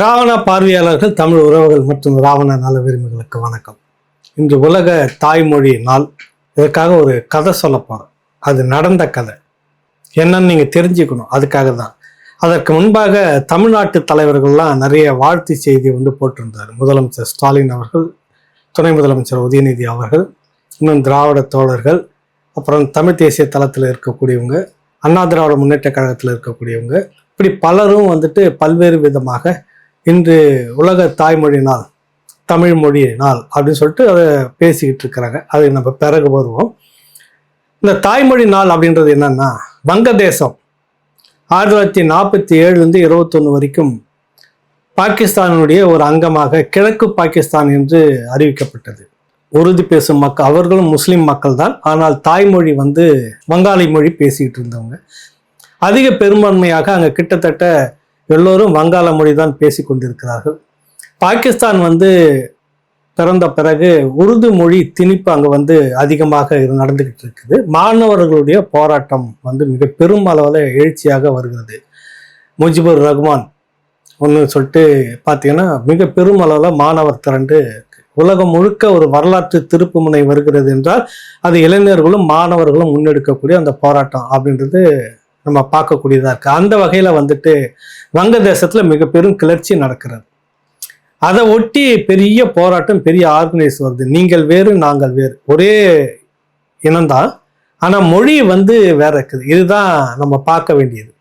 ராவண பார்வையாளர்கள் தமிழ் உறவுகள் மற்றும் ராவண நல விரும்பிகளுக்கு வணக்கம். இன்று உலக தாய்மொழி நாள். இதற்காக ஒரு கதை சொல்ல போகிறேன் அது நடந்த கதை. என்னன்னு நீங்கள் தெரிஞ்சுக்கணும். அதுக்காக தான். அதற்கு முன்பாக தமிழ்நாட்டு தலைவர்கள்லாம் நிறைய வாழ்த்து செய்தி வந்து போட்டிருந்தார். முதலமைச்சர் ஸ்டாலின் அவர்கள் துணை முதலமைச்சர் உதயநிதி அவர்கள் இன்னும் திராவிட தோழர்கள் அப்புறம் தமிழ் தேசிய தளத்தில் இருக்கக்கூடியவங்க அண்ணா திராவிட முன்னேற்ற கழகத்தில் இருக்கக்கூடியவங்க இப்படி பலரும் வந்துட்டு பல்வேறு விதமாக இன்று உலக தாய்மொழி நாள் தமிழ் மொழி நாள் அப்படின்னு சொல்லிட்டு அதை பேசிக்கிட்டு இருக்கிறாங்க. அது நம்ம பிறகு வருவோம். இந்த தாய்மொழி நாள் அப்படின்றது என்னன்னா வங்கதேசம். ஆயிரத்தி தொள்ளாயிரத்தி நாற்பத்தி ஏழுலேருந்து இருபத்தொன்று வரைக்கும் பாகிஸ்தானுடைய ஒரு அங்கமாக கிழக்கு பாகிஸ்தான் என்று அறிவிக்கப்பட்டது. உருது பேசும் மக்கள் அவர்களும் முஸ்லீம் மக்கள் தான் ஆனால் தாய்மொழி வந்து வங்காளி மொழி பேசிக்கிட்டு இருந்தவங்க. அதிக பெரும்பான்மையாக அங்கே கிட்டத்தட்ட எல்லோரும் வங்காள மொழி தான் பேசி கொண்டிருக்கிறார்கள் பாகிஸ்தான் வந்து பிறந்த பிறகு உருது மொழி திணிப்பு அங்கே வந்து அதிகமாக இது நடந்துக்கிட்டு இருக்குது. மாணவர்களுடைய போராட்டம் வந்து மிக பெரும் அளவில் எழுச்சியாக வருகிறது. முஜிபுர் ரஹ்மான் ஒன்று சொல்லிட்டு பார்த்தீங்கன்னா மிக பெரும் அளவில் மாணவர் திரண்டு உலகம் முழுக்க ஒரு வரலாற்று திருப்புமுனை வருகிறது என்றால் அது இளைஞர்களும் மாணவர்களும் முன்னெடுக்கக்கூடிய அந்த போராட்டம் அப்படின்றது நம்ம பார்க்கக்கூடியதாக இருக்குது அந்த வகையில் வந்துட்டு வங்கதேசத்தில் மிக பெரும் கிளர்ச்சி நடக்கிறது. அதை ஒட்டி பெரிய போராட்டம் பெரிய ஆர்கனைஸ் வருது. நீங்கள் வேறு நாங்கள் வேறு. ஒரே இனம்தான். ஆனால் மொழி வந்து வேற இருக்குது. இதுதான் நம்ம பார்க்க வேண்டியது.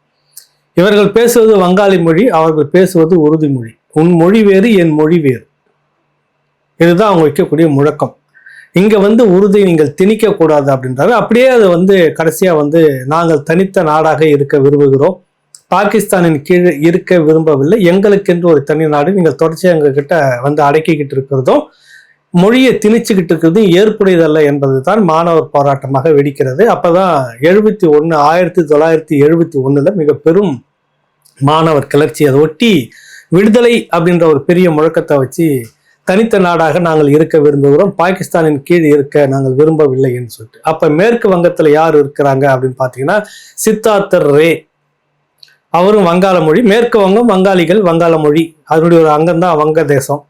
இவர்கள் பேசுவது வங்காளி மொழி அவர்கள் பேசுவது உருது மொழி. உன் மொழி வேறு என் மொழி வேறு. இதுதான் அவங்க வைக்கக்கூடிய முழக்கம். இங்கே வந்து உறுதி நீங்கள் திணிக்கக்கூடாது அப்படின்றாரு. அப்படியே அது வந்து கடைசியாக வந்து நாங்கள் தனித்த நாடாக இருக்க விரும்புகிறோம். பாகிஸ்தானின் கீழ் இருக்க விரும்பவில்லை. எங்களுக்கென்று ஒரு தனி நாடு. நீங்கள் தொடர்ச்சியாக எங்ககிட்ட வந்து அடக்கிக்கிட்டு இருக்கிறதும் மொழியை திணிச்சுக்கிட்டு இருக்கிறதும் ஏற்புடையதல்ல என்பது தான் மாணவர் போராட்டமாக வெடிக்கிறது. அப்பதான் எழுபத்தி ஒன்று ஆயிரத்தி தொள்ளாயிரத்தி எழுபத்தி ஒன்றில் மிக பெரும் மாணவர் கிளர்ச்சி. அதை ஒட்டி விடுதலை அப்படின்ற ஒரு பெரிய முழக்கத்தை வச்சு தனித்த நாடாக நாங்கள் இருக்க விரும்புகிறோம். பாகிஸ்தானின் கீழ் இருக்க நாங்கள் விரும்பவில்லை என்று சொல்லிட்டு. அப்ப மேற்கு வங்கத்துல யார் இருக்கிறாங்க அப்படின்னு பாத்தீங்கன்னா சித்தார்த்தர் ரே. அவரும் வங்காள மொழி. மேற்கு வங்கம் வங்காளிகள் வங்காள மொழி. அதனுடைய ஒரு அங்கம் தான் வங்கதேசம்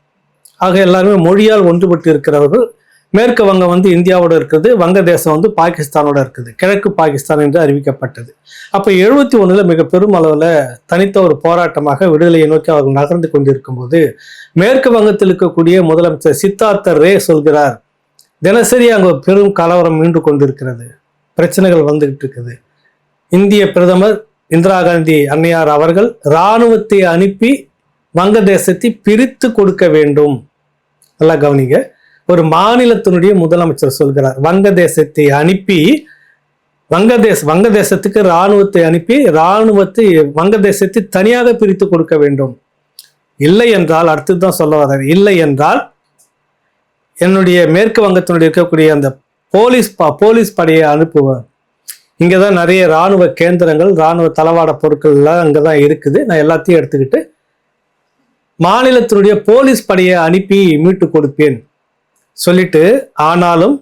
ஆக எல்லாருமே மொழியால் ஒன்றுபட்டு இருக்கிறவர்கள் மேற்கு வங்கம் வந்து இந்தியாவோட இருக்குது வங்கதேசம் வந்து பாகிஸ்தானோட இருக்குது கிழக்கு பாகிஸ்தான் என்று அறிவிக்கப்பட்டது. அப்போ எழுபத்தி ஒன்றில் மிக பெரும் அளவில் தனித்த ஒரு போராட்டமாக விடுதலையை நோக்கி அவர்கள் நகர்ந்து கொண்டிருக்கும் போது மேற்கு வங்கத்தில் இருக்கக்கூடிய முதலமைச்சர் சித்தார்த்தர் ரே சொல்கிறார் தினசரி அங்கே பெரும் கலவரம் மீண்டு கொண்டிருக்கிறது. பிரச்சனைகள் வந்துகிட்டு இருக்குது. இந்திய பிரதமர் இந்திரா காந்தி அன்னையார் அவர்கள் இராணுவத்தை அனுப்பி வங்கதேசத்தை பிரித்து கொடுக்க வேண்டும். நல்லா கவனிங்க. ஒரு மாநிலத்தினுடைய முதலமைச்சர் சொல்கிறார். வங்கதேசத்தை அனுப்பி வங்கதேச வங்கதேசத்துக்கு இராணுவத்தை அனுப்பி இராணுவத்தை வங்கதேசத்தை தனியாக பிரித்து கொடுக்க வேண்டும். இல்லை என்றால் அடுத்து தான் சொல்ல வர்றாரு இல்லை என்றால் என்னுடைய மேற்கு வங்கத்தினுடைய இருக்கக்கூடிய அந்த போலீஸ் ப போலீஸ் படையை அனுப்புவேன் இங்கே தான் நிறைய இராணுவ கேந்திரங்கள் இராணுவ தளவாட பொருட்கள்லாம் அங்கே தான் இருக்குது. நான் எல்லாத்தையும் எடுத்துக்கிட்டு மாநிலத்தினுடைய போலீஸ் படையை அனுப்பி மீட்டு கொடுப்பேன். சொல்லிட்டு ஆனாலும்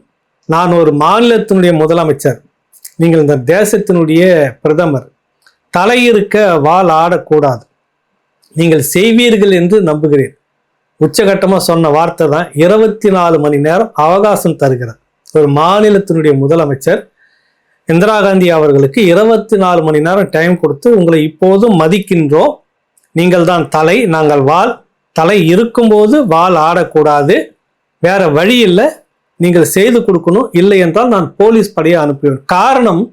நான் ஒரு மாநிலத்தினுடைய முதலமைச்சர். நீங்கள் இந்த தேசத்தினுடைய பிரதமர். தலையிருக்க வால் ஆடக்கூடாது. நீங்கள் செய்வீர்கள் என்று நம்புகிறேன். உச்சகட்டமாக சொன்ன வார்த்தை தான் இருபத்தி நாலு மணி நேரம் அவகாசம் தருகிறார் ஒரு மாநிலத்தினுடைய முதலமைச்சர் இந்திரா காந்தி அவர்களுக்கு இருபத்தி நாலு மணி நேரம் டைம் கொடுத்து உங்களை இப்போதும் மதிக்கின்றோம். நீங்கள் தான் தலை நாங்கள் வால் தலை இருக்கும்போது வால் ஆடக்கூடாது. வேற வழி இல்லை. நீங்கள் செய்து கொடுக்கணும். இல்லை என்றால் நான் போலீஸ் படையை அனுப்புவேன். காரணம்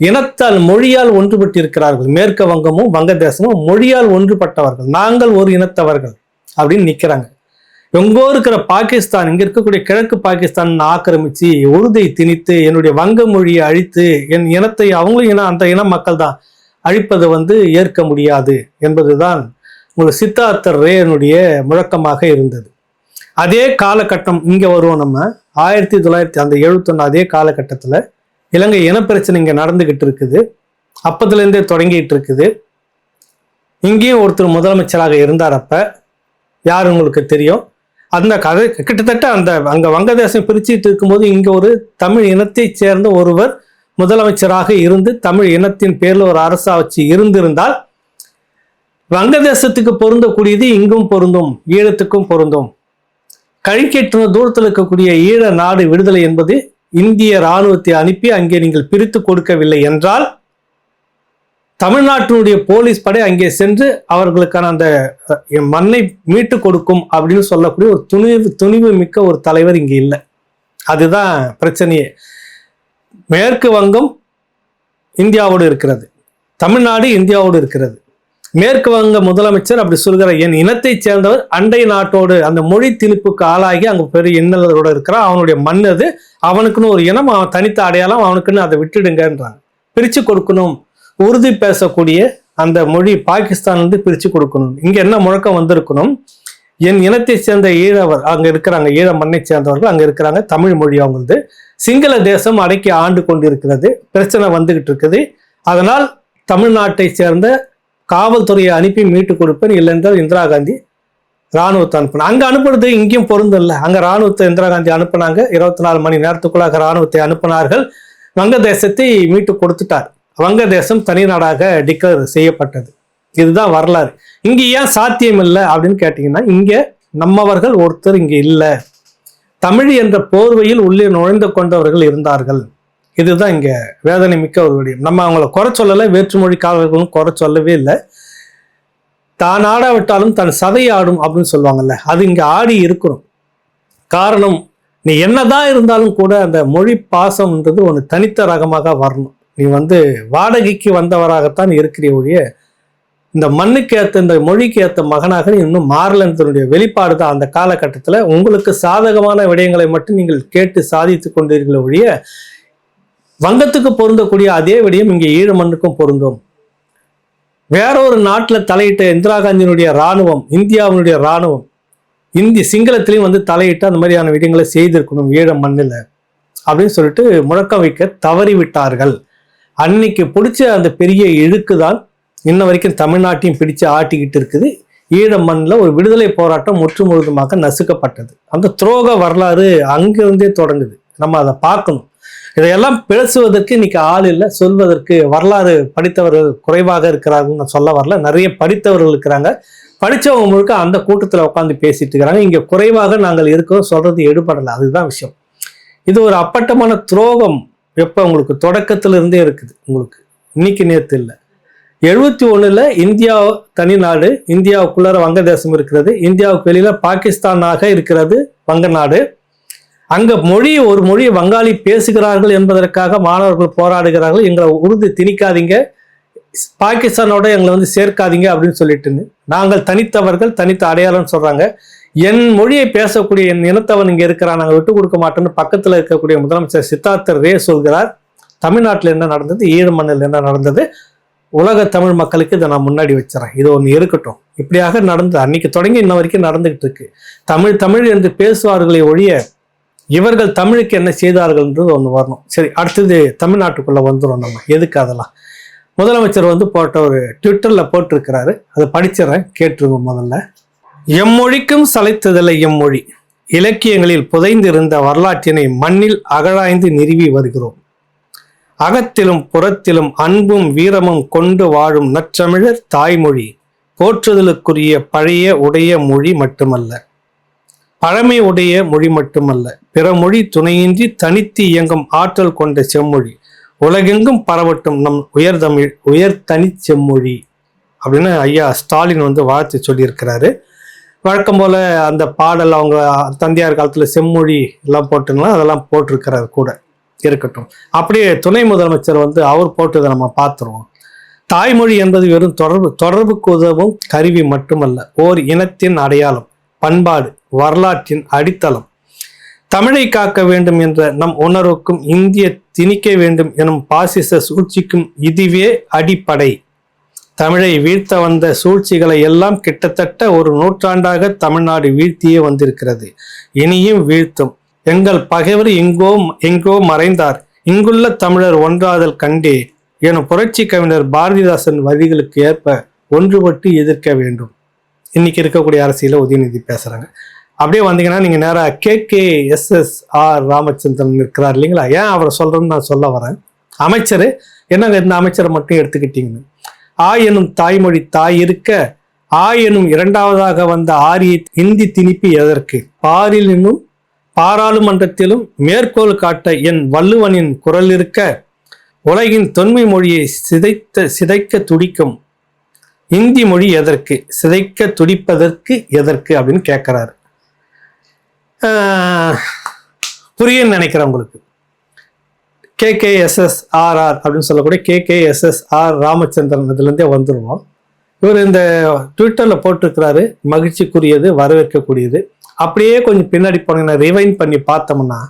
இனத்தால் மொழியால் ஒன்றுபட்டு இருக்கிறார்கள் மேற்கு வங்கமும் வங்கதேசமும் மொழியால் ஒன்றுபட்டவர்கள். நாங்கள் ஒரு இனத்தவர்கள் அப்படின்னு நிற்கிறாங்க எங்கோ இருக்கிற பாகிஸ்தான் இங்கே இருக்கக்கூடிய கிழக்கு பாகிஸ்தான் ஆக்கிரமிச்சு உருதை திணித்து என்னுடைய வங்க மொழியை அழித்து என் இனத்தை அவங்களும் இனம் அந்த இன மக்கள் தான் அழிப்பது வந்து ஏற்க முடியாது என்பதுதான் உங்களுக்கு சித்தார்த்தர் ரேனுடைய முழக்கமாக இருந்தது. அதே காலகட்டம் இங்கே வருவோம் நம்ம. ஆயிரத்தி தொள்ளாயிரத்தி அந்த எழுபத்தொன்னு அதே காலகட்டத்தில் இலங்கை இனப்பிரச்சனை இங்கே நடந்துக்கிட்டு இருக்குது. அப்பத்துலேருந்தே தொடங்கிட்டு இருக்குது. இங்கேயும் ஒருத்தர் முதலமைச்சராக இருந்தார் அப்போ யார் உங்களுக்கு தெரியும்? அந்த கதை கிட்டத்தட்ட அந்த அங்கே வங்கதேசம் பிரிச்சுட்டு இருக்கும்போது இங்கே ஒரு தமிழ் இனத்தை சேர்ந்த ஒருவர் முதலமைச்சராக இருந்து தமிழ் இனத்தின் பேரில் ஒரு அரசா வச்சு இருந்திருந்தால் வங்கதேசத்துக்கு பொருந்தக்கூடியது இங்கும் பொருந்தும் ஈழத்துக்கும் பொருந்தும். கழிக்கெட்டுன தூரத்தில் இருக்கக்கூடிய ஈழ நாடு விடுதலை என்பது இந்திய இராணுவத்தை அனுப்பி அங்கே நீங்கள் பிரித்து கொடுக்கவில்லை என்றால் தமிழ்நாட்டினுடைய போலீஸ் படை அங்கே சென்று அவர்களுக்கான அந்த மண்ணை மீட்டு கொடுக்கும் அப்படின்னு சொல்லக்கூடிய ஒரு துணிவு துணிவு மிக்க ஒரு தலைவர் இங்கே இல்லை. அதுதான் பிரச்சனையே. மேற்கு வங்கம் இந்தியாவோடு இருக்கிறது. தமிழ்நாடு இந்தியாவோடு இருக்கிறது. மேற்கு வங்க முதலமைச்சர் அப்படி சொல்கிற என் இனத்தைச் சேர்ந்தவர் அண்டை நாட்டோடு அந்த மொழி திணிப்புக்கு ஆளாகி அங்க பெரிய இன்னலோடு இருக்கிறான் அவனுடைய மண் அது. அவனுக்குன்னு ஒரு இனம் அவன் தனித்த அடையாளம் அவனுக்குன்னு அதை விட்டுடுங்கன்றான் பிரிச்சு கொடுக்கணும். உறுதி பேசக்கூடிய அந்த மொழி பாகிஸ்தான்லேருந்து பிரிச்சு கொடுக்கணும். இங்க என்ன முழக்கம் வந்திருக்கணும்? என் இனத்தை சேர்ந்த ஈழவர் அங்க இருக்கிறாங்க ஈழ மண்ணை சேர்ந்தவர்கள் அங்க இருக்கிறாங்க தமிழ் மொழி அவங்களது. சிங்கள தேசம் அடக்கி ஆண்டு கொண்டிருக்கிறது. பிரச்சனை வந்துகிட்டு இருக்குது. அதனால் தமிழ்நாட்டை சேர்ந்த காவல்துறையை அனுப்பி மீட்டு கொடுப்பேன் இல்லைன்றால் இந்திரா காந்தி ராணுவத்தை அனுப்பினா. அங்கே அனுப்புறது இங்கேயும் பொருந்தும் இல்லை. அங்கே ராணுவத்தை இந்திரா காந்தி அனுப்புனாங்க. இருபத்தி நாலு மணி நேரத்துக்குள்ளாக ராணுவத்தை அனுப்பினார்கள். வங்கதேசத்தை மீட்டு கொடுத்துட்டார். வங்கதேசம் தனி நாடாக டிக்ளேர் செய்யப்பட்டது. இதுதான் வரலாறு. இங்கே ஏன் சாத்தியம் இல்லை அப்படின்னு கேட்டிங்கன்னா இங்கே நம்மவர்கள் ஒருத்தர் இங்கே இல்லை. தமிழ் என்ற போர்வையில் உள்ளே நுழைந்து கொண்டவர்கள் இருந்தார்கள். இதுதான் இங்கே வேதனை மிக்க ஒரு விடயம். நம்ம அவங்கள குறை சொல்லலை வேற்றுமொழி காவலர்களும் குறை சொல்லவே இல்லை. தான் ஆடாவிட்டாலும் தன் சதை ஆடும் அப்படின்னு சொல்லுவாங்கல்ல அது இங்கே ஆடி இருக்கணும் காரணம் நீ என்னதான் இருந்தாலும் கூட அந்த மொழி பாசம்ன்றது ஒன்று தனித்த ரகமாக வரணும். நீ வந்து வாடகைக்கு வந்தவராகத்தான் இருக்கிற ஒழிய இந்த மண்ணுக்கு ஏற்ற இந்த மொழிக்கு ஏற்ற மகனாக நீ இன்னும் மாறலன்றதுடைய வெளிப்பாடு தான் அந்த காலகட்டத்தில். உங்களுக்கு சாதகமான விடயங்களை மட்டும் நீங்கள் கேட்டு சாதித்து கொண்டீர்களே ஒழிய வங்கத்துக்கு பொருந்தக்கூடிய அதே விடயம் இங்கே ஈழ மண்ணுக்கும் பொருந்தும். வேற ஒரு நாட்டில் தலையிட்ட இந்திரா காந்தியினுடைய இராணுவம் இந்தியாவினுடைய இராணுவம் இந்தி சிங்களத்திலையும் வந்து தலையிட்டு அந்த மாதிரியான விடயங்களை செய்திருக்கணும் ஈழ மண்ணில் அப்படின்னு சொல்லிட்டு முழக்கம் வைக்க தவறி விட்டார்கள் அன்னைக்கு பிடிச்ச அந்த பெரிய இழுக்கு தான் இன்ன வரைக்கும் தமிழ்நாட்டையும் பிடிச்சு ஆட்டிக்கிட்டு இருக்குது. ஈழ மண்ணில் ஒரு விடுதலை போராட்டம் முற்று முழுதுமாக நசுக்கப்பட்டது. அந்த துரோக வரலாறு அங்கிருந்தே தொடங்குது. நம்ம அதை பார்க்கணும். இதையெல்லாம் பேசுவதற்கு இன்னைக்கு ஆள் இல்லை. சொல்வதற்கு வரலாறு படித்தவர்கள் குறைவாக இருக்கிறார்கள் நான் சொல்ல வரல. நிறைய படித்தவர்கள் இருக்கிறாங்க. படித்தவங்க முழுக்க அந்த கூட்டத்தில் உட்காந்து பேசிட்டு இருக்கிறாங்க. இங்கே குறைவாக நாங்கள் இருக்கோம் சொல்றது எடுபடலை. அதுதான் விஷயம். இது ஒரு அப்பட்டமான துரோகம். எப்போ உங்களுக்கு தொடக்கத்துல இருந்தே இருக்குது. உங்களுக்கு இன்னைக்கு நேற்று இல்லை. எழுபத்தி ஒண்ணுல இந்தியா தனி நாடு இந்தியாவுக்குள்ளார வங்கதேசம் இருக்கிறது. இந்தியாவுக்கு வெளியில பாகிஸ்தானாக இருக்கிறது வங்க நாடு. அங்க மொழி ஒரு மொழி வங்காளி பேசுகிறார்கள் என்பதற்காக மாணவர்கள் போராடுகிறார்கள். எங்களை உறுதி திணிக்காதீங்க. பாகிஸ்தானோட எங்களை வந்து சேர்க்காதீங்க அப்படின்னு சொல்லிட்டு நாங்கள் தனித்தவர்கள் தனித்த அடையாளம்னு சொல்றாங்க. என் மொழியை பேசக்கூடிய என் இனத்தவன் இங்க இருக்கிறான். நாங்கள் விட்டு கொடுக்க மாட்டோம்னு பக்கத்துல இருக்கக்கூடிய முதலமைச்சர் சித்தார்த்தர் ரே சொல்கிறார். தமிழ்நாட்டில் என்ன நடந்தது? ஈழ மண்ணில் என்ன நடந்தது? உலக தமிழ் மக்களுக்கு இதை நான் முன்னாடி வச்சுறேன். இது ஒன்று இருக்கட்டும். இப்படியாக நடந்து அன்னைக்கு தொடங்கி இன்ன வரைக்கும் நடந்துகிட்டு இருக்கு. தமிழ் தமிழ் என்று பேசுவார்களை ஒழிய இவர்கள் தமிழுக்கு என்ன செய்தார்கள்ன்றது ஒன்று வரணும். சரி அடுத்தது தமிழ்நாட்டுக்குள்ளே வந்துடும் நம்ம. எதுக்கு அதெல்லாம்? முதலமைச்சர் வந்து போட்ட ஒரு ட்விட்டரில் போட்டிருக்கிறாரு. அதை படிச்சிடறேன் கேட்டுருங்க முதல்ல. எம்மொழிக்கும் சளைத்ததில்லை எம்மொழி. இலக்கியங்களில் புதைந்திருந்த வரலாற்றினை மண்ணில் அகழாய்ந்து நிறுவி வருகிறோம். அகத்திலும் புறத்திலும் அன்பும் வீரமும் கொண்டு வாழும் நற்றமிழர் தாய்மொழி. போற்றுதலுக்குரிய பழைய உடைய மொழி மட்டுமல்ல. பழமை உடைய மொழி மட்டுமல்ல பிற மொழி துணையின்றி தனித்து இயங்கும் ஆற்றல் கொண்ட செம்மொழி. உலகெங்கும் பரவட்டும் நம் உயர்தமிழ் உயர்தனி செம்மொழி அப்படின்னு ஐயா ஸ்டாலின் வந்து வாழ்த்து சொல்லியிருக்கிறாரு. வழக்கம் போல அந்த பாடல் அவங்க தந்தையார் காலத்துல செம்மொழி எல்லாம் போட்டுங்களா அதெல்லாம் போட்டிருக்கிறாரு கூட. இருக்கட்டும். அப்படியே துணை முதலமைச்சர் வந்து அவர் போட்டதை நம்ம பார்த்துருவோம். தாய்மொழி என்பது வெறும் தொடர்பு தொடர்புக்கு உதவும் கருவி மட்டுமல்ல ஓர் இனத்தின் அடையாளம். பண்பாடு வரலாற்றின் அடித்தளம். தமிழை காக்க வேண்டும் என்ற நம் உணர்வுக்கும் இந்திய திணிக்க வேண்டும் எனும் பாசிச சூழ்ச்சிக்கும் இதுவே அடிப்படை. தமிழை வீழ்த்த வந்த சூழ்ச்சிகளை எல்லாம் கிட்டத்தட்ட ஒரு நூற்றாண்டாக தமிழ்நாடு வீழ்த்தியே வந்திருக்கிறது. இனியும் வீழ்த்தும். எங்கள் பகைவர் எங்கோ எங்கோ மறைந்தார். இங்குள்ள தமிழர் ஒன்றாதல் கண்டே. எனும் புரட்சி கவிஞர் பாரதிதாசன் வரிகளுக்கு ஏற்ப ஒன்றுபட்டு எதிர்க்க வேண்டும். இன்னைக்கு இருக்கக்கூடிய அரசியல உதயநிதி பேசுறாங்க. அப்படியே வந்தீங்கன்னா நீங்க நேராக K K S S R Ramachandran இருக்கிறார் இல்லைங்களா? ஏன் அவரை சொல்றேன்னு நான் சொல்ல வரேன். அமைச்சர் என்னங்க இந்த அமைச்சரை மட்டும் எடுத்துக்கிட்டீங்கன்னு? ஆ எனும் தாய்மொழி தாய் இருக்க ஆ எனும் இரண்டாவதாக வந்த ஆரிய இந்தி திணிப்பு எதற்கு? பாரில் என்னும் பாராளுமன்றத்திலும் மேற்கோள் காட்ட என் வள்ளுவனின் குரல் இருக்க உலகின் தொன்மை மொழியை சிதைத்த சிதைக்க துடிக்கும் இந்தி மொழி எதற்கு? சிதைக்க துடிப்பதற்கு எதற்கு அப்படின்னு கேட்குறாரு புரியுன்னு நினைக்கிறேன் உங்களுக்கு. கேகேஎஸ்எஸ்ஆர்ஆர் அப்படின்னு சொல்லக்கூடிய கேகேஎஸ்எஸ்ஆர் ராமச்சந்திரன் இதுலேருந்தே வந்துடுவோம் இவர் இந்த ட்விட்டரில் போட்டிருக்கிறாரு மகிழ்ச்சிக்குரியது வரவேற்கக்கூடியது. அப்படியே கொஞ்சம் பின்னாடி போனீங்கன்னா ரிவைன் பண்ணி பார்த்தோம்னா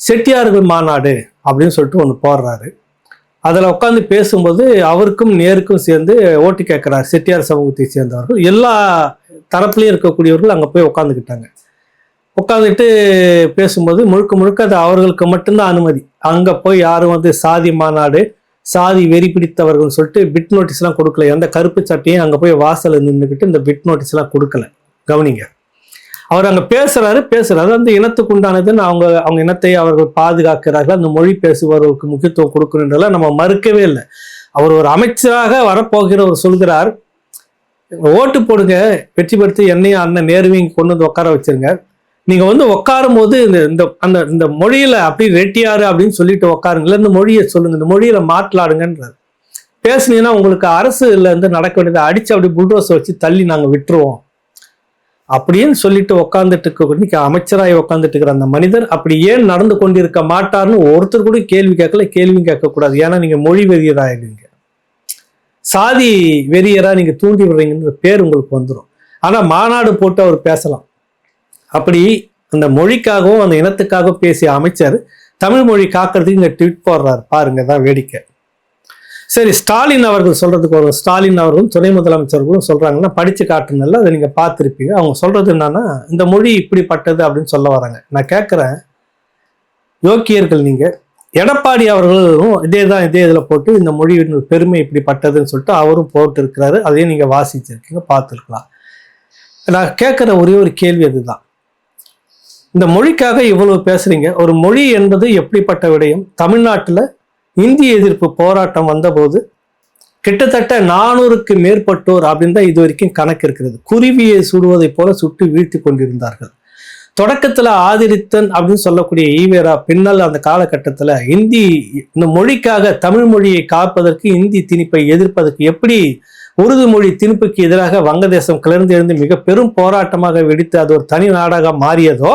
செட்டியார்கள் மாநாடு அப்படின்னு சொல்லிட்டு ஒன்று போடுறாரு. அதில் உட்காந்து பேசும்போது அவருக்கும் நேருக்கும் சேர்ந்து ஓட்டு கேட்குறாரு. செட்டியார் சமூகத்தை சேர்ந்தவர்கள். எல்லா தரப்புலையும் இருக்கக்கூடியவர்கள் அங்கே போய் உட்காந்துக்கிட்டாங்க உட்காந்துட்டு பேசும்போது முழுக்க முழுக்க அது அவர்களுக்கு மட்டும்தான் அனுமதி. அங்கே போய் யாரும் வந்து சாதி மாநாடு சாதி வெறி பிடித்தவர்கள் சொல்லிட்டு பிட் நோட்டீஸ்லாம் கொடுக்கல. எந்த கருப்பு சட்டையும் அங்கே போய் வாசலில் நின்றுக்கிட்டு இந்த பிட் நோட்டீஸ்லாம் கொடுக்கல. கவனிங்க. அவர் அங்கே பேசுறாரு பேசுறாரு. அந்த இனத்துக்கு உண்டானதுன்னு அவங்க அவங்க இனத்தை அவர்கள் பாதுகாக்கிறார்கள். அந்த மொழி பேசுபவர்களுக்கு முக்கியத்துவம் கொடுக்கணுன்றதெல்லாம் நம்ம மறுக்கவே இல்லை. அவர் ஒரு அமைச்சராக வரப்போகிறவர் சொல்கிறார். ஓட்டு போடுங்க வெற்றி பெற்று என்னையும் அண்ணன் நேருவையும் கொண்டு வந்து உட்கார வச்சிருங்க. நீங்கள் வந்து உட்காரும் போது இந்த இந்த அந்த இந்த மொழியில் அப்படி ரெட்டியாரு அப்படின்னு சொல்லிட்டு உட்காருங்களேன் இந்த மொழியை சொல்லுங்கள் இந்த மொழியில் மாట్లాடுங்கன்றார் பேசுனீங்கன்னா உங்களுக்கு அரசுலேருந்து நடக்க வேண்டியதை அடித்து அப்படி புல்டோஸை வச்சு தள்ளி நாங்கள் விட்டுருவோம். அப்படின்னு சொல்லிட்டு உட்காந்துட்டு இருக்க இன்னைக்கு அமைச்சராய் உட்காந்துட்டு இருக்கிற அந்த மனிதர் அப்படி ஏன் நடந்து கொண்டிருக்க மாட்டார்னு ஒருத்தர் கூட கேள்வி கேட்கல கேள்வியும் கேட்கக்கூடாது. ஏன்னா நீங்க மொழி வெறியராயிடுவீங்க சாதி வெறியரா நீங்க தூண்டி விடுறீங்கன்ற பேர் உங்களுக்கு வந்துடும் ஆனா மாநாடு போட்டு அவர் பேசலாம். அப்படி அந்த மொழிக்காகவும் அந்த இனத்துக்காகவும் பேசிய அமைச்சர் தமிழ் மொழி காக்கிறதுக்கு இங்க ட்வீட் போடுறாரு. பாருங்க தான் வேடிக்கை. சரி ஸ்டாலின் அவர்கள் சொல்றதுக்கு ஒரு ஸ்டாலின் அவர்களும் துணை முதலமைச்சர்களும் சொல்றாங்கன்னா படிச்சு காட்டுனல அதை நீங்க பார்த்துருப்பீங்க. அவங்க சொல்றது என்னன்னா இந்த மொழி இப்படிப்பட்டது அப்படின்னு சொல்ல வராங்க. நான் கேட்குறேன் யோக்கியர்கள் நீங்க எடப்பாடி அவர்களும் இதே தான் இதே இதில் போட்டு இந்த மொழியின் பெருமை இப்படிப்பட்டதுன்னு சொல்லிட்டு அவரும் போட்டிருக்கிறாரு. அதையும் நீங்கள் வாசிச்சிருக்கீங்க பார்த்துருக்கலாம். நான் கேட்குற ஒரே ஒரு கேள்வி அதுதான். இந்த மொழிக்காக இவ்வளவு பேசுறீங்க. ஒரு மொழி என்பது எப்படிப்பட்ட விடயம்? தமிழ்நாட்டில் இந்திய எதிர்ப்பு போராட்டம் வந்தபோது கிட்டத்தட்ட நானூறுக்கு மேற்பட்டோர் அப்படின்னு தான் இது வரைக்கும் கணக்கு இருக்கிறது. குருவியை சுடுவதைப் போல சுட்டு வீழ்த்தி கொண்டிருந்தார்கள். தொடக்கத்தில் ஆதிரித்தன் அப்படின்னு சொல்லக்கூடிய ஈவேரா பின்னல் அந்த காலகட்டத்தில் இந்தி இந்த மொழிக்காக தமிழ் மொழியை காப்பதற்கு இந்தி திணிப்பை எதிர்ப்பதற்கு எப்படி உருது மொழி திணிப்புக்கு எதிராக வங்கதேசம் கிளர்ந்து எழுந்து மிக பெரும் போராட்டமாக வெடித்து அது ஒரு தனி நாடாக மாறியதோ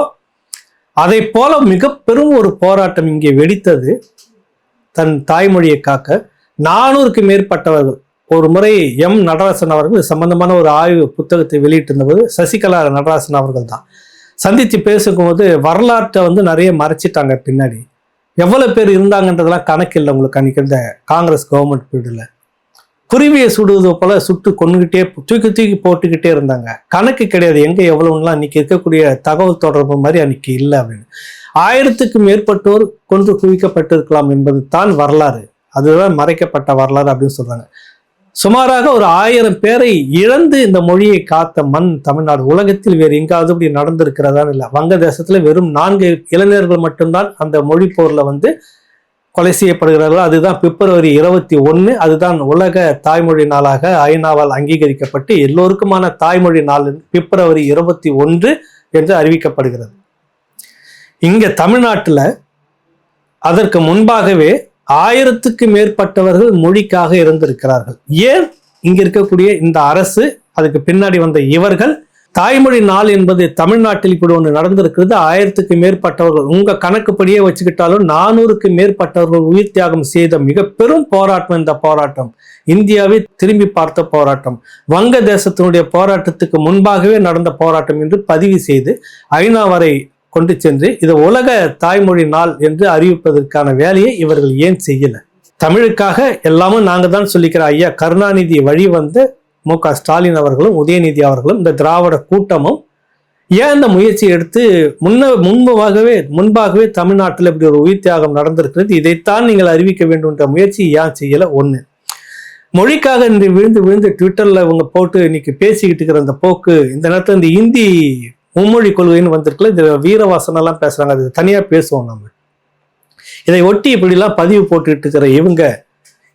அதை போல மிக பெரும் ஒரு போராட்டம் இங்கே வெடித்தது. தன் தாய்மொழியை காக்க நானூறுக்கு மேற்பட்டவர்கள் ஒரு முறை எம் நடராசன் அவர்கள் சம்பந்தமான ஒரு ஆய்வு புத்தகத்தை வெளியிட்டிருந்தபோது சசிகலா நடராசன் அவர்கள் தான். சந்தித்து பேசும்போது வரலாற்றை வந்து நிறைய மறைச்சிட்டாங்க பின்னாடி. எவ்வளோ பேர் இருந்தாங்கன்றதெல்லாம் கணக்கு இல்லை உங்களுக்கு அன்றைக்கி இந்த காங்கிரஸ் கவர்மெண்ட் பீரியடில். குருவியை சுடுவது போல சுட்டு கொண்டுகிட்டே தூக்கி தூக்கி போட்டுக்கிட்டே இருந்தாங்க. கணக்கு கிடையாது எங்கே எவ்வளவுலாம் அன்றைக்கி இருக்கக்கூடிய தகவல் தொடர்பு மாதிரி அன்னைக்கு இல்லை அப்படின்னு. ஆயிரத்துக்கு மேற்பட்டோர் கொன்று குவிக்கப்பட்டிருக்கலாம் என்பது தான் வரலாறு. அதுதான் மறைக்கப்பட்ட வரலாறு அப்படின்னு சொல்றாங்க. சுமாராக ஒரு ஆயிரம் பேரை இழந்து இந்த மொழியை காத்த மண் தமிழ்நாடு. உலகத்தில் வேறு எங்காவது இப்படி நடந்திருக்கிறதான் இல்லை. வங்கதேசத்துல வெறும் நான்கு இளைஞர்கள் மட்டும்தான் அந்த மொழி போர்ல வந்து கொலை செய்யப்படுகிறார்கள். அதுதான் பிப்ரவரி இருபத்தி ஒன்று அதுதான் உலக தாய்மொழி நாளாக ஐநாவால் அங்கீகரிக்கப்பட்டு எல்லோருக்குமான தாய்மொழி நாள் பிப்ரவரி இருபத்தி ஒன்று என்று அறிவிக்கப்படுகிறது. இங்கே தமிழ்நாட்டில் அதற்கு முன்பாகவே ஆயிரத்துக்கு மேற்பட்டவர்கள் மொழிக்காக இருந்திருக்கிறார்கள். ஏன் இங்க இருக்கக்கூடிய இந்த அரசு அதுக்கு பின்னாடி வந்த இவர்கள் தாய்மொழி நாள் என்பது தமிழ்நாட்டில் இப்படி ஒன்று நடந்திருக்கிறது. ஆயிரத்துக்கு மேற்பட்டவர்கள் உங்க கணக்குப்படியே வச்சுக்கிட்டாலும் நானூறுக்கு மேற்பட்டவர்கள் உயிர் தியாகம் செய்த மிக பெரும் போராட்டம் இந்த போராட்டம். இந்தியாவை திரும்பி பார்த்த போராட்டம். வங்க தேசத்தினுடைய போராட்டத்துக்கு முன்பாகவே நடந்த போராட்டம் என்று பதிவு செய்து ஐநா வரை கொண்டு சென்று இது உலக தாய்மொழி நாள் என்று அறிவிப்பதற்கான வேலையை இவர்கள் ஏன் செய்யல? தமிழுக்காக எல்லாமும் நாங்க தான் சொல்லிக்கிற ஐயா கருணாநிதி வழி வந்து மு க ஸ்டாலின் அவர்களும் உதயநிதி அவர்களும் இந்த திராவிட கூட்டமும் ஏன் இந்த முயற்சி எடுத்து முன்ன முன்பாகவே முன்பாகவே தமிழ்நாட்டில் இப்படி ஒரு உயிர் தியாகம் நடந்திருக்கிறது? இதைத்தான் நீங்கள் அறிவிக்க வேண்டும்ன்ற முயற்சி ஏன் செய்யலை? ஒன்று மொழிக்காக இன்று விழுந்து விழுந்து ட்விட்டரில் இவங்க போட்டு இன்னைக்கு பேசிக்கிட்டு இருக்கிற அந்த போக்கு இந்த நேரத்தில் இந்த இந்தி மும்மொழி கொள்கைன்னு வந்திருக்குல்ல இது வீரவாசனெல்லாம் பேசுகிறாங்க பேசுறாங்க அது தனியா பேசுவோம் நம்ம இதை ஒட்டி இப்படிலாம் பதிவு போட்டுக்கிட்டு இருக்கிற இவங்க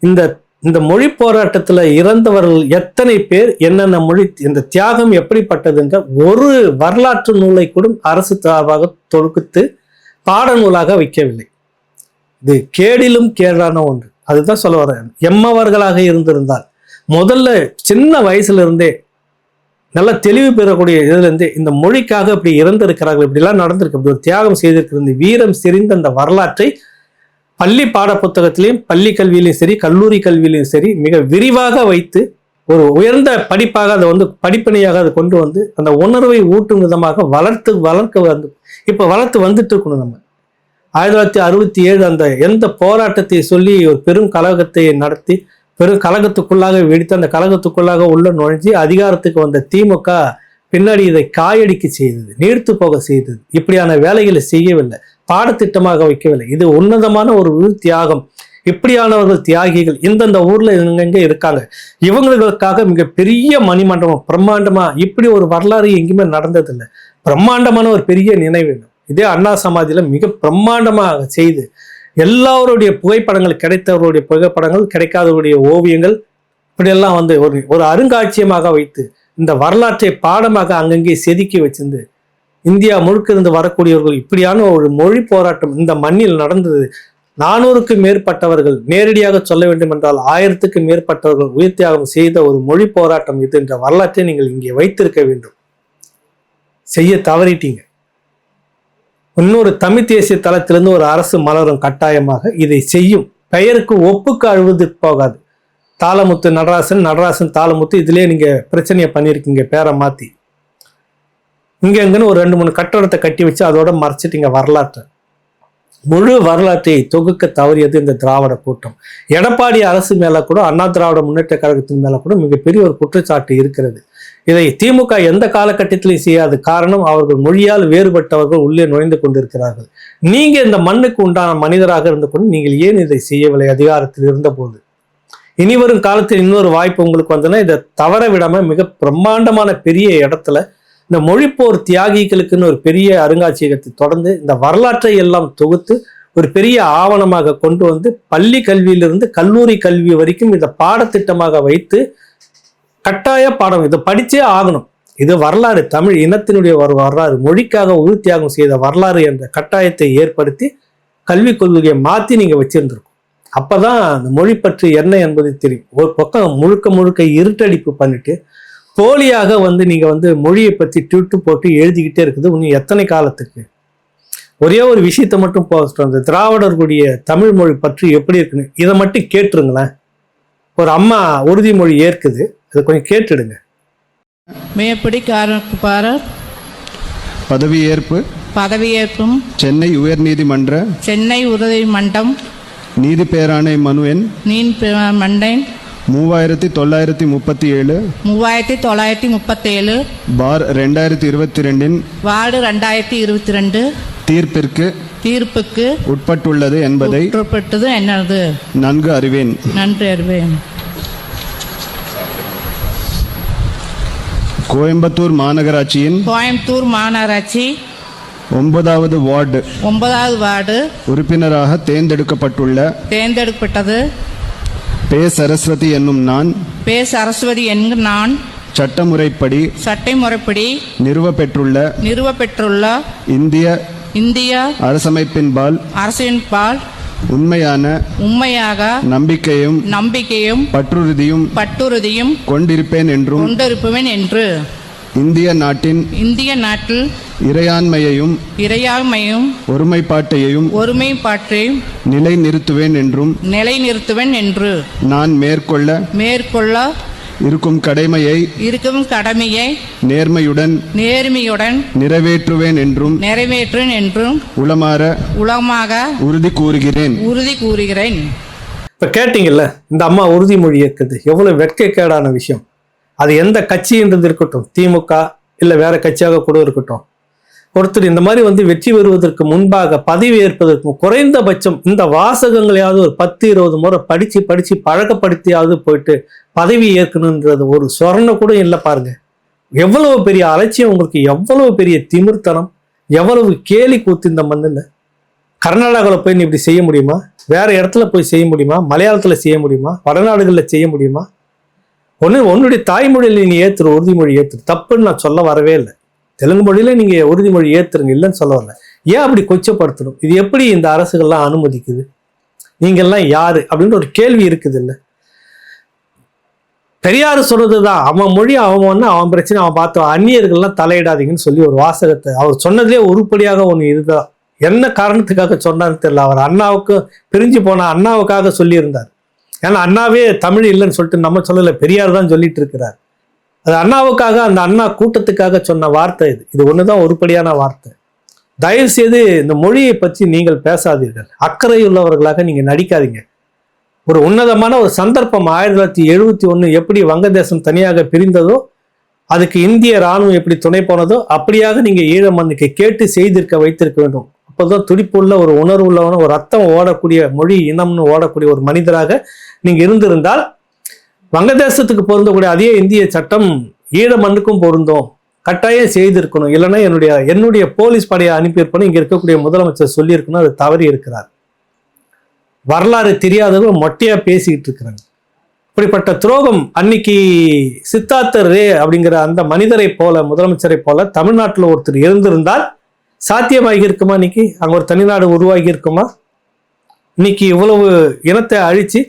இந்த இந்த மொழி போராட்டத்துல இறந்தவர்கள் எத்தனை பேர் என்னென்ன மொழி இந்த தியாகம் எப்படிப்பட்டதுன்ற ஒரு வரலாற்று நூலை கூட அரசு சார்பாக தொகுத்து பாடநூலாக வைக்கவில்லை. இது கேடிலும் கேடான ஒன்று. அதுதான் சொல்ல வரேன். எம்மவர்களாக இருந்திருந்தால் முதல்ல சின்ன வயசுல இருந்தே நல்ல தெளிவு பெறக்கூடிய இதுலேருந்து இந்த மொழிக்காக இப்படி இறந்திருக்கிறார்கள் இப்படிலாம் நடந்திருக்கு. இப்படி ஒரு தியாகம் செய்திருக்கிறது. வீரம் செறிந்த அந்த வரலாற்றை பள்ளி பாட புத்தகத்திலையும் பள்ளி கல்வியிலையும் சரி கல்லூரி கல்வியிலையும் சரி மிக விரிவாக வைத்து ஒரு உயர்ந்த படிப்பாக அதை வந்து படிப்பனையாக அதை கொண்டு வந்து அந்த உணர்வை ஊட்டும் விதமாக வளர்த்து வளர்க்க வந்து இப்போ வளர்த்து வந்துட்டு இருக்கணும் நம்ம. ஆயிரத்தி தொள்ளாயிரத்தி அறுபத்தி ஏழு அந்த எந்த போராட்டத்தை சொல்லி ஒரு பெரும் கழகத்தை நடத்தி பெரும் கழகத்துக்குள்ளாக வெடித்து அந்த கழகத்துக்குள்ளாக உள்ள நுழைஞ்சு அதிகாரத்துக்கு வந்த திமுக பின்னாடி இதை காயடிக்க செய்தது நீர்த்து போக செய்தது. இப்படியான வேலைகளை செய்யவில்லை பாடத்திட்டமாக வைக்கவில்லை. இது உன்னதமான ஒரு உயிர் தியாகம். இப்படியானவர்கள் தியாகிகள் இந்தந்த ஊர்ல எங்கெங்க இருக்காங்க. இவங்களுக்காக மிக பெரிய மணிமண்டபம் பிரம்மாண்டமா இப்படி ஒரு வரலாறு எங்கேயுமே நடந்ததில்லை. பிரம்மாண்டமான ஒரு பெரிய நினைவு. இதே அண்ணா சமாதியில மிக பிரம்மாண்டமாக செய்து எல்லாருடைய புகைப்படங்கள் கிடைத்தவருடைய புகைப்படங்கள் கிடைக்காதவருடைய ஓவியங்கள் இப்படியெல்லாம் வந்து ஒரு ஒரு அருங்காட்சியமாக வைத்து இந்த வரலாற்றை பாடமாக அங்கங்கே செதுக்கி வச்சிருந்து இந்தியா முழுக்க இருந்து வரக்கூடியவர்கள் இப்படியான ஒரு மொழி போராட்டம் இந்த மண்ணில் நடந்தது. நானூறுக்கு மேற்பட்டவர்கள் நேரடியாக சொல்ல வேண்டும் என்றால் ஆயிரத்துக்கு மேற்பட்டவர்கள் உயிர் தியாகம் செய்த ஒரு மொழி போராட்டம் இது என்ற வரலாற்றை நீங்கள் இங்கே வைத்திருக்க வேண்டும். செய்ய தவறிட்டீங்க. இன்னொரு தமிழ் தேசிய தளத்திலிருந்து ஒரு அரசு மலரும் கட்டாயமாக இதை செய்யும். பெயருக்கு ஒப்புக்கு அழுவது போகாது. தாளமுத்து நடராசன் நடராசன் தாளமுத்து இதுலேயே நீங்கள் பிரச்சனையை பண்ணியிருக்கீங்க பேரை மாத்தி. இங்கே எங்கன்னு ஒரு ரெண்டு மூணு கட்டடத்தை கட்டி வச்சு அதோட மறைச்சிட்டீங்க வரலாற்றை. முழு வரலாற்றை தொகுக்க தவறியது இந்த திராவிட கூட்டம். எடப்பாடி அரசு மேலே கூட அண்ணா திராவிட முன்னேற்ற கழகத்தின் மேலே கூட மிகப்பெரிய ஒரு குற்றச்சாட்டு இருக்கிறது. இதை திமுக எந்த காலகட்டத்திலையும் செய்யாது காரணம் அவர்கள் மொழியால் வேறுபட்டவர்கள் உள்ளே நுழைந்து கொண்டிருக்கிறார்கள். நீங்க இந்த மண்ணுக்கு உண்டான மனிதராக இருந்து கொண்டு நீங்கள் ஏன் இதை செய்யவில்லை அதிகாரத்தில் இருந்தபோது? இனி வரும் காலத்தில் இன்னொரு வாய்ப்பு உங்களுக்கு வந்ததுன்னா இதை தவற விடாம மிக பிரம்மாண்டமான பெரிய இடத்துல இந்த மொழிப்போர் தியாகிகளுக்குன்னு ஒரு பெரிய அருங்காட்சியகத்தை தொடர்ந்து இந்த வரலாற்றை எல்லாம் தொகுத்து ஒரு பெரிய ஆவணமாக கொண்டு வந்து பள்ளி கல்வியிலிருந்து கல்லூரி கல்வி வரைக்கும் இதை பாடத்திட்டமாக வைத்து கட்டாய பாடம் இதை. படிச்சே ஆகணும். இது வரலாறு. தமிழ் இனத்தினுடைய ஒரு வரலாறு. மொழிக்காக உயிர் செய்த வரலாறு என்ற கட்டாயத்தை ஏற்படுத்தி கல்விக் கொள்கையை மாற்றி நீங்கள் வச்சிருந்திருக்கும். அப்பதான் அந்த மொழி பற்றி என்ன என்பது தெரியும். ஒரு பக்கம் முழுக்க முழுக்க இருட்டடிப்பு பண்ணிட்டு போலியாக வந்து நீங்கள் வந்து மொழியை பற்றி ட்விட்டு போட்டு எழுதிக்கிட்டே இருக்குது. இன்னும் எத்தனை காலத்துக்கு? ஒரே ஒரு விஷயத்தை மட்டும் போஸ்ட் அந்த திராவிடர்களுடைய தமிழ் மொழி பற்றி எப்படி இருக்குன்னு இதை மட்டும் கேட்டுருங்களேன். ஒரு அம்மா உறுதிமொழி ஏற்குது. அதை கொஞ்சம் கேட்டுடுங்க. மேற்படிக்காரர் பதவியேற்பு பதவியேற்பும் சென்னை உயர்நீதிமன்ற சென்னை உறுதி மண்டம் நீதி பேராணை மனு எண். நீன் மண்டன் மூவாயிரத்தி தொள்ளாயிரத்தி முப்பத்தி ஏழு. மூவாயிரத்தி தொள்ளாயிரத்தி முப்பத்தேழு. பார் ரெண்டாயிரத்தி இருபத்தி ரெண்டின் வார்டு ரெண்டாயிரத்தி இருபத்தி ரெண்டு. தீர்ப்பிற்கு தீர்ப்புக்கு உட்பட்டுள்ளது என்பதை உட்பட்டது என்னது? நன்கு அறிவேன். நன்றி அறிவேன். கோயம்புத்தூர் மாநகராட்சியின் கோயம்புத்தூர் மாநகராட்சி ஒன்பதாவது வார்டு. ஒன்பதாவது வார்டு உறுப்பினராக தேர்ந்தெடுக்கப்பட்டுள்ள தேர்ந்தெடுக்கப்பட்டது. பே சரஸ்வதி என்னும் நான் பே சரஸ்வதி என்கிற நான் சட்டமுறைப்படி சட்டை முறைப்படி நிறுவப்பெற்றுள்ள நிறுவப்பெற்றுள்ள இந்திய இந்திய அரசமைப்பின்பால் அரசின்பால் உண்மையான உண்மையாக நம்பிக்கையும் நம்பிக்கையும் பற்றுறுதியும் பட்டுறுதியும் கொண்டிருப்பேன் என்றும் கொண்டிருப்பவன் என்று இந்திய நாட்டின் இந்திய நாட்டில் இறையாண்மையையும் இறையாண்மையும் ஒருமைப்பாட்டையும் ஒருமைப்பாற்றையும் நிலைநிறுத்துவேன் என்றும் நிலைநிறுத்துவன் என்று நான் மேற்கொள்ள மேற்கொள்ள இருக்கும் கடமையை இருக்கும் கடமையை நேர்மையுடன் நேர்மையுடன் நிறைவேற்றுவேன் என்றும் நிறைவேற்றேன் என்றும் உளமாற உலகமாக உறுதி கூறுகிறேன். உறுதி கூறுகிறேன். இப்ப கேட்டீங்கல்ல இந்த அம்மா உறுதிமொழி ஏற்குது. எவ்வளவு வெட்கக்கேடான விஷயம். அது எந்த கட்சின்றது இருக்கட்டும். திமுக இல்ல வேற கட்சியாக கூட இருக்கட்டும். ஒருத்தர் இந்த மாதிரி வந்து வெற்றி பெறுவதற்கு முன்பாக பதவி ஏற்பதற்கு குறைந்தபட்சம் இந்த வாசகங்களையாவது ஒரு பத்து இருபது முறை படிச்சு படிச்சு பழக்கப்படுத்தியாவது போயிட்டு பதவி ஏற்கணுன்றது ஒரு சொரண கூட இல்லை பாருங்க. எவ்வளவு பெரிய அலட்சியம் உங்களுக்கு எவ்வளவு பெரிய திமிர்த்தனம் எவ்வளவு கேலி கூத்து இந்த மண்ணில். கர்நாடகாவில் போய் நீ இப்படி செய்ய முடியுமா? வேற இடத்துல போய் செய்ய முடியுமா? மலையாளத்தில் செய்ய முடியுமா? வடநாடுகளில் செய்ய முடியுமா? ஒன்று உன்னுடைய தாய்மொழியில் நீ ஏத்துரு உறுதிமொழி ஏற்று தப்புன்னு நான் சொல்ல வரவே இல்லை. தெலுங்கு மொழியில் நீங்கள் உறுதிமொழி ஏற்றுருங்க இல்லைன்னு சொல்ல வரல. ஏன் அப்படி கொச்சப்படுத்தணும்? இது எப்படி இந்த அரசுகள்லாம் அனுமதிக்குது? நீங்கள்லாம் யார்? அப்படின்ற ஒரு கேள்வி இருக்குது இல்லை பெரியார் சொல்றது தான் அவன் மொழி அவன் ஒன்று அவன் பிரச்சனை அவன் பார்த்து அந்நியர்கள்லாம் தலையிடாதீங்கன்னு சொல்லி ஒரு வாசகத்தை அவர் சொன்னதே உருப்படியாக ஒன்று இதுதான். என்ன காரணத்துக்காக சொன்னார்னு தெரியல. அவர் அண்ணாவுக்கு பிரிஞ்சு போன அண்ணாவுக்காக சொல்லியிருந்தார். ஏன்னா அண்ணாவே தமிழ் இல்லைன்னு சொல்லிட்டு நம்ம சொல்லலை. பெரியார் தான் சொல்லிட்டு இருக்கிறார். அது அண்ணாவுக்காக அந்த அண்ணா கூட்டத்துக்காக சொன்ன வார்த்தை இது. இது ஒன்று தான் உருப்படியான வார்த்தை. தயவு செய்து இந்த மொழியை பற்றி நீங்கள் பேசாதீர்கள். அக்கறையுள்ளவர்களாக உள்ளவர்களாக நடிக்காதீங்க. ஒரு உன்னதமான ஒரு சந்தர்ப்பம் ஆயிரத்தி தொள்ளாயிரத்தி எழுபத்தி ஒன்று எப்படி வங்கதேசம் தனியாக பிரிந்ததோ அதுக்கு இந்திய ராணுவம் எப்படி துணை போனதோ அப்படியாக நீங்கள் ஈழ மண்ணுக்கு கேட்டு செய்திருக்க வைத்திருக்க வேண்டும். அப்போதான் துடிப்புள்ள ஒரு உணர்வு உள்ளவன ஒரு ரத்தம் ஓடக்கூடிய மொழி இனம்னு ஓடக்கூடிய ஒரு மனிதராக நீங்கள் இருந்திருந்தால் வங்கதேசத்துக்கு பொருந்தக்கூடிய அதே இந்திய சட்டம் ஈழ மண்ணுக்கும் பொருந்தும். கட்டாயம் செய்திருக்கணும். இல்லைன்னா என்னுடைய என்னுடைய போலீஸ் படையை அனுப்பியிருப்பனும் இங்கே இருக்கக்கூடிய முதலமைச்சர் சொல்லியிருக்கணும். அது தவறி இருக்கிறார். வரலாறு தெரியாதவங்க மொட்டையாக பேசிக்கிட்டு இருக்கிறாங்க. இப்படிப்பட்ட துரோகம் அன்னைக்கு சித்தார்த்தர் ரே அப்படிங்கிற அந்த மனிதரை போல முதலமைச்சரை போல தமிழ்நாட்டில் ஒருத்தர் இருந்திருந்தால் சாத்தியமாகி இருக்குமா இன்னைக்கு? அங்கே ஒரு தனிநாடு உருவாகி இருக்குமா? இன்னைக்கு இவ்வளவு இனத்தை அழித்து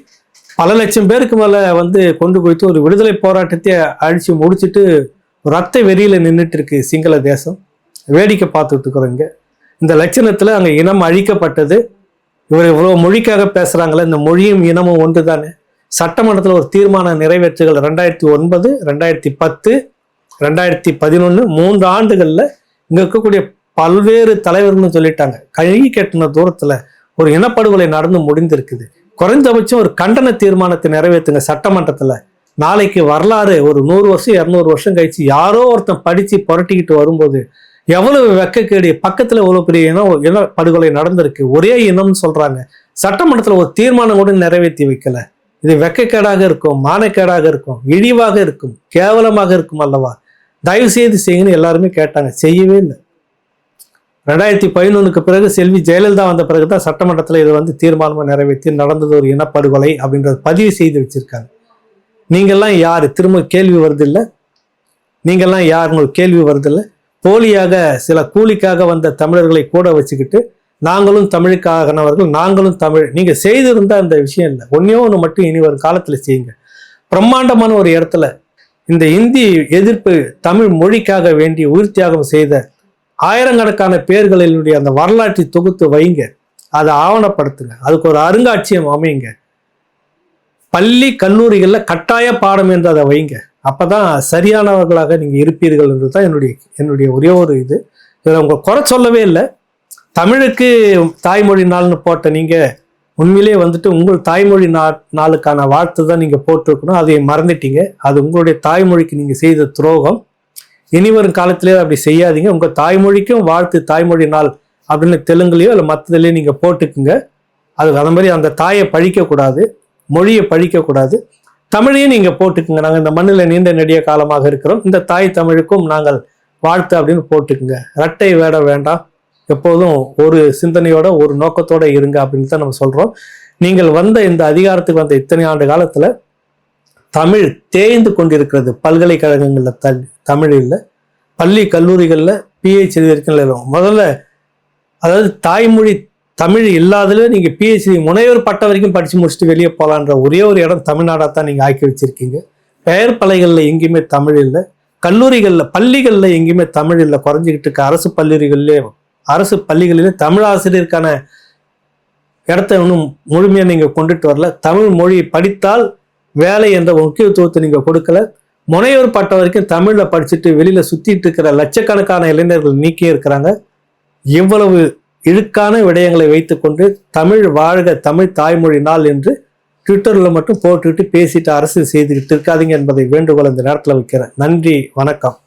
பல லட்சம் பேருக்கு மேலே வந்து கொண்டு குவித்து ஒரு விடுதலை போராட்டத்தை அழித்து முடிச்சுட்டு ரத்த வெறியில் நின்றுட்டு இருக்கு சிங்கள தேசம். வேடிக்கை பார்த்துட்டு இருக்கிறோம் இந்த லட்சணத்தில் அங்கே இனம் அழிக்கப்பட்டது. இவர் இவ்வளோ மொழிக்காக பேசுகிறாங்களே இந்த மொழியும் இனமும் ஒன்று தானே சட்டமன்றத்தில் ஒரு தீர்மானம் நிறைவேற்றுகள் ரெண்டாயிரத்தி ஒன்பது ரெண்டாயிரத்தி பத்து ரெண்டாயிரத்தி பதினொன்று மூன்று ஆண்டுகளில் இங்கே இருக்கக்கூடிய பல்வேறு தலைவர்கள்னு சொல்லிட்டாங்க. கழுகி கட்டின தூரத்தில் ஒரு இனப்படுகொலை நடந்து முடிந்திருக்குது. குறைந்தபட்சம் ஒரு கண்டன தீர்மானத்தை நிறைவேற்றுங்க சட்டமன்றத்தில். நாளைக்கு வரலாறு ஒரு நூறு வருஷம் இரநூறு வருஷம் கழிச்சு யாரோ ஒருத்தன் படித்து புரட்டிக்கிட்டு வரும்போது எவ்வளவு வெக்கக்கேடு பக்கத்துல எவ்வளவு பெரிய இனம் இன படுகொலை நடந்திருக்கு? ஒரே இனம்னு சொல்றாங்க. சட்டமன்றத்துல ஒரு தீர்மானம் கூட நிறைவேற்றி வைக்கல. இது வெக்கக்கேடாக இருக்கும் மானக்கேடாக இருக்கும் இழிவாக இருக்கும் கேவலமாக இருக்கும் அல்லவா? தயவு செய்து செய்யுங்கன்னு எல்லாருமே கேட்டாங்க. செய்யவே இல்லை. ரெண்டாயிரத்தி பதினொன்றுக்கு பிறகு செல்வி ஜெயலலிதா வந்த பிறகு தான் சட்டமன்றத்தில் இது வந்து தீர்மானமாக நிறைவேற்றி நடந்தது ஒரு இனப்படுகொலை அப்படின்றத பதிவு செய்து வச்சிருக்காங்க. நீங்கள்லாம் யார்? திரும்ப கேள்வி வருதில்லை நீங்கள்லாம் யாருன்னு ஒரு கேள்வி வருதில்லை போலியாக சில கூலிக்காக வந்த தமிழர்களை கூட வச்சுக்கிட்டு நாங்களும் தமிழுக்காகனவர்கள் நாங்களும் தமிழ். நீங்கள் செய்திருந்தா அந்த விஷயம் இல்லை. ஒன்னே ஒன்று மட்டும் இனி வரும் காலத்தில் செய்யுங்க. பிரம்மாண்டமான ஒரு இடத்துல இந்த இந்தி எதிர்ப்பு தமிழ் மொழிக்காக வேண்டி உயிர் தியாகம் செய்த ஆயிரக்கணக்கான பேர்களினுடைய அந்த வரலாற்றை தொகுத்து வைங்க. அதை ஆவணப்படுத்துங்க. அதுக்கு ஒரு அருங்காட்சியம் அமையுங்க. பள்ளி கல்லூரிகளில் கட்டாய பாடம் என்று அதை வைங்க. அப்போ தான் சரியானவர்களாக நீங்கள் இருப்பீர்கள் என்று தான் என்னுடைய என்னுடைய ஒரே ஒரு இது. இதில் உங்கள் குறை சொல்லவே இல்லை. தமிழுக்கு தாய்மொழி நாள்னு போட்ட நீங்கள் உண்மையிலே வந்துட்டு உங்கள் தாய்மொழி நா நாளுக்கான வாழ்த்து தான் நீங்கள் போட்டிருக்கணும். அதை மறந்துட்டீங்க. அது உங்களுடைய தாய்மொழிக்கு நீங்கள் செய்த துரோகம். இனி வரும் காலத்திலே அப்படி செய்யாதீங்க. உங்கள் தாய்மொழிக்கும் வாழ்த்து தாய்மொழி நாள் அப்படின்னு தெலுங்குலையோ இல்லை மற்றதுலையோ நீங்கள் போட்டுக்குங்க. அது அந்த மாதிரி அந்த தாயை பழிக்கக்கூடாது. மொழியை பழிக்கக்கூடாது. தமிழையும் நீங்க போட்டுக்குங்க. நாங்கள் இந்த மண்ணில் நீண்ட நெடிய காலமாக இருக்கிறோம். இந்த தாய் தமிழுக்கும் நாங்கள் வாழ்த்து அப்படின்னு போட்டுக்குங்க. ரட்டை வேட வேண்டாம். எப்போதும் ஒரு சிந்தனையோட ஒரு நோக்கத்தோட இருங்க அப்படின்னு தான் நம்ம சொல்றோம். நீங்கள் வந்த இந்த அதிகாரத்துக்கு வந்த இத்தனை ஆண்டு காலத்துல தமிழ் தேய்ந்து கொண்டிருக்கிறது. பல்கலைக்கழகங்கள்ல த தமிழ் இல்லை பள்ளி கல்லூரிகளில் பிஹெச்டி வரைக்கும் முதல்ல அதாவது தாய்மொழி தமிழ் இல்லாதல நீங்கள் பிஹெச்டி முனைவர் பட்டம் வரைக்கும் படித்து முடிச்சுட்டு வெளியே போகலான்ற ஒரே ஒரு இடம் தமிழ்நாடாக தான் நீங்கள் ஆக்கி வச்சிருக்கீங்க. பெயர் பலைகளில் எங்கேயுமே தமிழ் இல்லை. கல்லூரிகளில் பள்ளிகளில் எங்கேயுமே தமிழ் இல்லை. குறைஞ்சிக்கிட்டு இருக்க. அரசு பள்ளிகளிலே அரசு பள்ளிகளிலே தமிழ் ஆசிரியருக்கான இடத்த இன்னும் முழுமையாக நீங்கள் கொண்டுட்டு வரல. தமிழ் மொழி படித்தால் வேலை என்ற முக்கியத்துவத்தை நீங்கள் கொடுக்கல. முனைவர் பட்டம் வரைக்கும் தமிழில் படிச்சுட்டு வெளியில் சுற்றிட்டு இருக்கிற லட்சக்கணக்கான இளைஞர்கள் நீக்கியே இருக்கிறாங்க. இவ்வளவு இழுக்கான விடயங்களை வைத்துக்கொண்டு தமிழ் வாழ்க தமிழ் தாய்மொழி நாள் என்று ட்விட்டரில் மட்டும் போட்டுக்கிட்டு பேசிட்டு அரசியல் செய்துக்கிட்டு இருக்காதீங்க என்பதை வேண்டுகோள் இந்த நேரத்தில் வைக்கிறேன். நன்றி வணக்கம்.